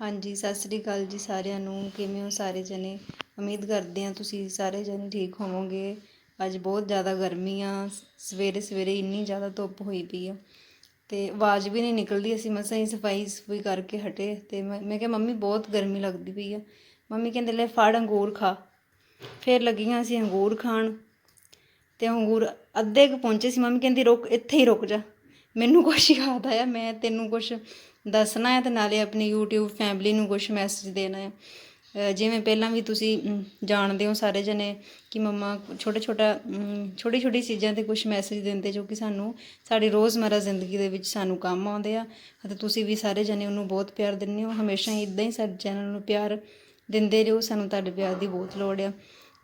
ਹਾਂਜੀ, ਸਤਿ ਸ੍ਰੀ ਅਕਾਲ ਜੀ ਸਾਰਿਆਂ ਨੂੰ। ਕਿਵੇਂ ਹੋ ਸਾਰੇ ਜਣੇ? ਉਮੀਦ ਕਰਦੇ ਹਾਂ ਤੁਸੀਂ ਸਾਰੇ ਜਣੇ ਠੀਕ ਹੋਵੋਗੇ। ਅੱਜ ਬਹੁਤ ਜ਼ਿਆਦਾ ਗਰਮੀ ਆ। ਸਵੇਰੇ ਸਵੇਰੇ ਇੰਨੀ ਜ਼ਿਆਦਾ ਧੁੱਪ ਹੋਈ ਪਈ ਆ। ਤੇ ਆਵਾਜ਼ ਵੀ ਨਹੀਂ ਨਿਕਲਦੀ। ਅਸੀਂ ਮਸਾਂ ਹੀ ਸਫ਼ਾਈ ਸਫੂਈ ਕਰਕੇ ਹਟੇ। ਤੇ ਮੈਂ ਮੈਂ ਕਿਹਾ, ਮੰਮੀ, ਬਹੁਤ ਗਰਮੀ ਲੱਗਦੀ ਪਈ ਆ। ਮੰਮੀ ਕਹਿੰਦੇ, ਲੈ, ਫੜ ਅੰਗੂਰ ਖਾ। ਫਿਰ ਲੱਗੀਆਂ ਅਸੀਂ ਅੰਗੂਰ ਖਾਣ। ਤੇ ਅੰਗੂਰ ਅੱਧੇ ਕੁ ਪਹੁੰਚੇ ਸੀ। ਮੰਮੀ ਕਹਿੰਦੀ, ਰੁਕ, ਇੱਥੇ ਹੀ ਰੁਕ ਜਾ। ਮੈਨੂੰ ਕੁਛ ਯਾਦ ਆਇਆ, ਮੈਂ ਤੈਨੂੰ ਕੁਛ ਦੱਸਣਾ ਹੈ ਤੇ ਨਾਲੇ ਆਪਣੀ YouTube ਫੈਮਿਲੀ ਨੂੰ ਕੁਛ ਮੈਸੇਜ ਦੇਣਾ ਹੈ। ਜਿਵੇਂ ਪਹਿਲਾਂ ਵੀ ਤੁਸੀਂ ਜਾਣਦੇ ਹੋ ਸਾਰੇ ਜਣੇ ਕਿ ਮੰਮਾ ਛੋਟੇ ਛੋਟਾ ਛੋਟੀ ਛੋਟੀ ਚੀਜ਼ਾਂ ਤੇ ਕੁਝ ਮੈਸੇਜ ਦਿੰਦੇ ਜੋ ਕਿ ਸਾਨੂੰ ਸਾਡੀ ਰੋਜ਼ਮਰਾ ਜ਼ਿੰਦਗੀ ਦੇ ਵਿੱਚ ਸਾਨੂੰ ਕੰਮ ਆਉਂਦੇ ਆ ਅਤੇ ਤੁਸੀਂ ਵੀ ਸਾਰੇ ਜਣੇ ਉਹਨੂੰ ਬਹੁਤ ਪਿਆਰ ਦਿੰਦੇ ਹੋ, ਹਮੇਸ਼ਾ ਹੀ ਇਦਾਂ ਹੀ ਸਾਡੇ ਚੈਨਲ ਨੂੰ ਪਿਆਰ ਦਿੰਦੇ ਰਹੋ, ਸਾਨੂੰ ਤੁਹਾਡੇ ਪਿਆਰ ਦੀ ਬਹੁਤ ਲੋੜ ਆ।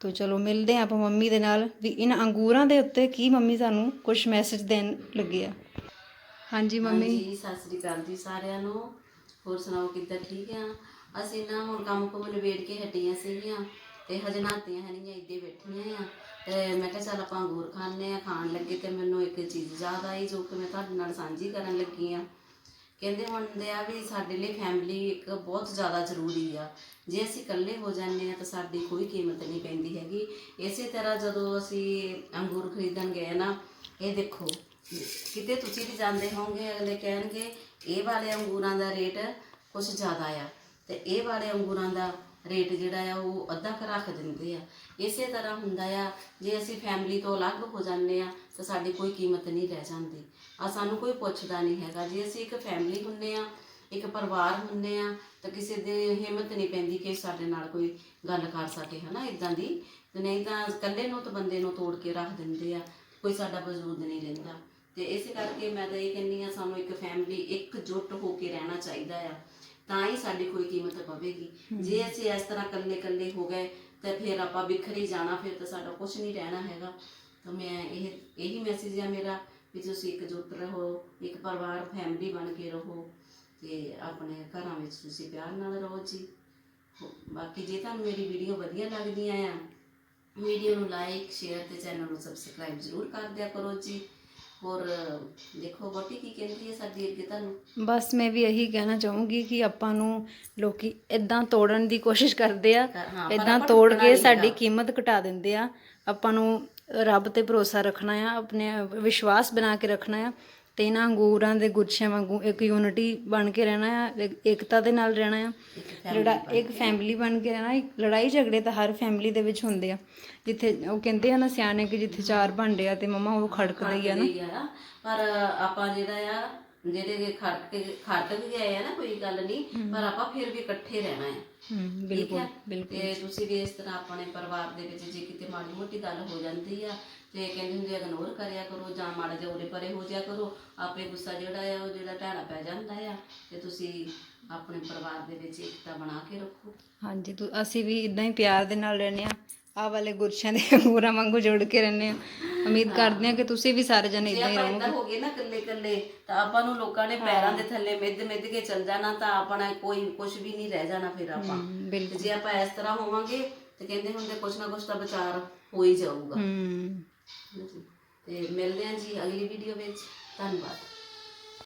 ਤੋ ਚਲੋ ਮਿਲਦੇ ਹਾਂ ਆਪਾਂ ਮੰਮੀ ਦੇ ਨਾਲ, ਵੀ ਇਹਨਾਂ ਅੰਗੂਰਾਂ ਦੇ ਉੱਤੇ ਕੀ ਮੰਮੀ ਸਾਨੂੰ ਕੁਝ ਮੈਸੇਜ ਦੇਣ ਲੱਗੇ ਆ। ਹਾਂਜੀ, ਮੰਮੀ। ਹਾਂਜੀ, ਸਤਿ ਸ੍ਰੀ ਅਕਾਲ ਜੀ ਸਾਰਿਆਂ ਨੂੰ। ਹੋਰ ਸੁਣਾਓ, ਕਿੱਦਾਂ ਠੀਕ ਆ? ਅਸੀਂ ਨਾ ਹੁਣ ਕੰਮ ਕੁਮ ਨਿਬੇੜ ਕੇ ਹਟੀਆਂ ਸੀਗੀਆਂ ਤੇ ਹਜੇ ਨਾਤੀਆਂ ਹਨੀਆਂ ਇੱਦੇ ਬੈਠੀਆਂ ਆ। ਤੇ ਮੈਂ ਕਿਹਾ ਚੱਲ ਆਪਾਂ ਅੰਗੂਰ ਖਾਣੇ ਆ, ਖਾਣ ਲੱਗੇ ਤੇ ਮੈਨੂੰ ਇੱਕ ਚੀਜ਼ ਯਾਦ ਆਈ ਜੋ ਕਿ ਮੈਂ ਤੁਹਾਡੇ ਨਾਲ ਸਾਂਝੀ ਕਰਨ ਲੱਗੀ ਆ। ਕਹਿੰਦੇ ਹੁੰਦੇ ਆ ਵੀ ਸਾਡੇ ਲਈ ਫੈਮਿਲੀ ਇੱਕ ਬਹੁਤ ਜ਼ਿਆਦਾ ਜ਼ਰੂਰੀ ਆ। ਜੇ ਅਸੀਂ ਇਕੱਲੇ ਹੋ ਜਾਂਦੇ ਆ ਤਾਂ ਸਾਡੀ ਕੋਈ ਕੀਮਤ ਨਹੀਂ ਪੈਂਦੀ ਹੈਗੀ। ਇਸੇ ਤਰ੍ਹਾਂ ਜਦੋਂ ਅਸੀਂ ਅੰਗੂਰ ਖਰੀਦਣ ਗਏ ਨਾ, ਇਹ ਦੇਖੋ ਕਿਤੇ ਤੁਸੀਂ ਵੀ ਜਾਂਦੇ ਹੋਵੋਗੇ, ਅਗਲੇ ਕਹਿਣਗੇ, ਇਹ ਵਾਲੇ ਅੰਗੂਰਾਂ ਦਾ ਰੇਟ ਕੁਝ ਜ਼ਿਆਦਾ ਆ। ਤੇ ਇਹ ਵਾਲੇ ਅੰਗੂਰਾਂ ਦਾ ਰੇਟ ਜਿਹੜਾ ਆ, ਉਹ ਅੱਧਾ ਕੁ ਰੱਖ ਦਿੰਦੇ ਆ। ਇਸੇ ਤਰ੍ਹਾਂ ਹੁੰਦਾ ਆ, ਜੇ ਅਸੀਂ ਫੈਮਿਲੀ ਤੋਂ ਅਲੱਗ ਹੋ ਜਾਂਦੇ ਆ, ਤਾਂ ਸਾਡੀ ਕੋਈ ਕੀਮਤ ਨਹੀਂ ਰਹਿ ਜਾਂਦੀ। ਆ ਸਾਨੂੰ ਕੋਈ ਪੁੱਛਦਾ ਨਹੀਂ ਹੈਗਾ। ਜੇ ਅਸੀਂ ਇੱਕ ਫੈਮਿਲੀ ਹੁੰਨੇ ਆ, ਇੱਕ ਪਰਿਵਾਰ ਹੁੰਨੇ ਆ, ਤਾਂ ਕਿਸੇ ਦੀ ਹਿੰਮਤ ਨਹੀਂ ਪੈਂਦੀ ਕਿ ਸਾਡੇ ਨਾਲ ਕੋਈ ਗੱਲ ਕਰ ਸਕੇ, ਹਨਾ? ਇਦਾਂ ਦੀ। ਨਹੀਂ ਤਾਂ ਇਕੱਲੇ ਨੂੰ ਤਾਂ ਬੰਦੇ ਨੂੰ ਤੋੜ ਕੇ ਰੱਖ ਦਿੰਦੇ ਆ। ਕੋਈ ਸਾਡਾ ਵਜੂਦ ਨਹੀਂ ਲੈਂਦਾ ਤੇ ਇਸੇ ਕਰਕੇ ਮੈਂ ਤਾਂ ਇਹ ਕਹਿੰਦੀ ਆ ਸਾਨੂੰ ਇੱਕ ਫੈਮਿਲੀ ਇਕਜੁੱਟ ਹੋ ਕੇ ਰਹਿਣਾ ਚਾਹੀਦਾ ਆ। ਤਾਂ ਹੀ ਸਾਡੀ ਕੋਈ ਕੀਮਤ ਪਵੇਗੀ। ਜੇ ਅਸੀਂ ਇਸ ਤਰ੍ਹਾਂ ਇਕੱਲੇ ਇਕੱਲੇ ਹੋ ਗਏ ਤੇ ਫਿਰ ਆਪਾਂ ਬਿਖਰੀ ਜਾਣਾ ਫਿਰ ਤਾਂ ਸਾਡਾ ਕੁਝ ਨਹੀਂ ਰਹਿਣਾ ਹੈਗਾ। ਤਾਂ ਮੈਂ ਇਹ ਇਹੀ ਮੈਸੇਜ ਆ ਮੇਰਾ ਵੀ ਤੁਸੀਂ ਇਕਜੁੱਟ ਰਹੋ ਇੱਕ ਪਰਿਵਾਰ ਫੈਮਿਲੀ ਬਣ ਕੇ ਰਹੋ ਤੇ ਆਪਣੇ ਘਰਾਂ ਵਿੱਚ ਤੁਸੀਂ ਪਿਆਰ ਨਾਲ ਰਹੋ ਜੀ। ਬਾਕੀ ਜੇ ਤੁਹਾਨੂੰ ਮੇਰੀ ਵੀਡੀਓ ਵਧੀਆ ਲੱਗਦੀਆਂ ਆ ਵੀਡੀਓ ਨੂੰ ਲਾਈਕ ਸ਼ੇਅਰ ਤੇ ਚੈਨਲ ਨੂੰ ਸਬਸਕ੍ਰਾਈਬ ਜ਼ਰੂਰ ਕਰ ਦਿਆ ਕਰੋ ਜੀ। ਹੋਰ ਦੇਖੋ ਬੋਟੀ ਕੀ ਕਹਿੰਦੀ ਹੈ ਸਾਡੀ ਅੱਗੇ ਤੁਹਾਨੂੰ ਬਸ ਮੈਂ ਵੀ ਇਹੀ ਕਹਿਣਾ ਚਾਹੂੰਗੀ ਕਿ ਆਪਾਂ ਨੂੰ ਲੋਕੀ ਇਦਾਂ ਤੋੜਨ ਦੀ ਕੋਸ਼ਿਸ਼ ਕਰਦੇ ਆ ਹਾਂ, ਪਰ ਇਦਾਂ ਆਪਾਂ ਤੋੜ ਟੁੱਟਣਾ ਕੇ ਨਹੀਂ ਸਾਡੀ। ਕੀਮਤ ਘਟਾ ਦਿੰਦੇ ਆ। ਆਪਾਂ ਨੂੰ ਰੱਬ ਤੇ ਭਰੋਸਾ ਰੱਖਣਾ ਆ ਆਪਣੇ ਵਿਸ਼ਵਾਸ ਬਣਾ ਕੇ ਰੱਖਣਾ ਆ। ਤੇ ਇਹਨਾਂ ਅੰਗੂਰਾਂ ਦੇ ਗੁੱਛਿਆਂ ਵਾਂਗੂ ਇੱਕ ਯੂਨਿਟੀ ਬਣ ਕੇ ਰਹਿਣਾ ਆ ਏਕਤਾ ਦੇ ਨਾਲ ਰਹਿਣਾ ਆ। ਲੜਾ ਇੱਕ ਫੈਮਿਲੀ ਬਣ ਕੇ ਰਹਿਣਾ ਇੱਕ ਲੜਾਈ ਝਗੜੇ ਤਾਂ ਹਰ ਫੈਮਿਲੀ ਦੇ ਵਿੱਚ ਹੁੰਦੇ ਆ। ਜਿੱਥੇ ਉਹ ਕਹਿੰਦੇ ਆ ਨਾ ਸਿਆਣੇ ਕਿ ਜਿੱਥੇ ਚਾਰ ਭਾਂਡੇ ਆ ਤੇ ਮਮਾ ਉਹ ਖੜਕਦਾ ਹੀ ਆ ਨਾ। ਪਰ ਆਪਾਂ ਜਿਹੜਾ ਆ ਜਿਹੜੇ ਖੜਕ ਕੇ ਖੜਕ ਵੀ ਗਏ ਆ ਨਾ ਕੋਈ ਗੱਲ ਨਹੀਂ ਪਰ ਆਪਾਂ ਫਿਰ ਵੀ ਇਕੱਠੇ ਰਹਿਣਾ ਹੈ ਬਿਲਕੁਲ। ਤੇ ਤੁਸੀਂ ਵੀ ਇਸ ਤਰ੍ਹਾਂ ਆਪਣੇ ਪਰਿਵਾਰ ਦੇ ਵਿੱਚ ਜੇ ਕਿਤੇ ਮਾੜੀ ਮੋਟੀ ਗੱਲ ਹੋ ਜਾਂਦੀ ਆ ਤੇ ਕਹਿੰਦੇ ਹੁੰਦੇ ਇਗਨੋਰ ਕਰਿਆ ਕਰੋ ਜਾਂ ਮਾੜਾ ਜਿਹਾ ਉਰੇ ਪਰੇ ਹੋ ਜਾਇਆ ਕਰੋ। ਆਪੇ ਗੁੱਸਾ ਜਿਹੜਾ ਆ ਉਹ ਜਿਹੜਾ ਢਾਲਾ ਪੈ ਜਾਂਦਾ ਆ ਤੇ ਤੁਸੀਂ ਆਪਣੇ ਪਰਿਵਾਰ ਦੇ ਵਿੱਚ ਏਕਤਾ ਬਣਾ ਕੇ ਰੱਖੋ। ਹਾਂਜੀ ਤੂੰ ਅਸੀਂ ਵੀ ਇਦਾਂ ਹੀ ਪਿਆਰ ਦੇ ਨਾਲ ਰਹਿੰਦੇ ਆ ਆਹ ਵਾਲੇ ਗੁਰਸ਼ਾਂ ਦੇ ਅੰਗੂਰਾਂ ਵਾਂਗੂ ਜੁੜ ਕੇ ਰਹਿੰਦੇ ਆ ਉਮੀਦ ਕਰਦੇ ਆ ਕਿ ਤੁਸੀਂ ਵੀ ਸਾਰੇ ਜਣੇ ਜੇ ਇਦਾਂ ਹੀ ਆਪਾਂ ਰਹੋ ਏਦਾਂ ਹੋ ਗਏ ਨਾ ਇਕੱਲੇ ਇਕੱਲੇ ਤਾਂ ਆਪਾਂ ਨੂੰ ਲੋਕਾਂ ਨੇ ਪੈਰਾਂ ਦੇ ਥੱਲੇ ਮਿੱਧ ਮਿੱਧ ਕੇ ਚੱਲ ਜਾਣਾ ਤਾਂ ਆਪਣਾ ਕੋਈ ਕੁਝ ਵੀ ਨਹੀਂ ਰਹਿ ਜਾਣਾ ਫਿਰ ਆਪਾਂ। ਹਮ, ਤੇ ਬਿਲਕੁਲ ਜੇ ਆਪਾਂ ਇਸ ਤਰ੍ਹਾਂ ਹੋਵਾਂਗੇ ਤੇ ਕਹਿੰਦੇ ਹੁੰਦੇ ਕੁਛ ਨਾ ਕੁਛ ਤਾਂ ਵਿਚਾਰ ਹੋ ਹੀ ਜਾਊਗਾ। ਹੂੰ। ਤੇ ਮਿਲਦੇ ਹਾਂ ਜੀ ਅਗਲੀ ਵੀਡੀਓ ਵਿੱਚ। ਧੰਨਵਾਦ।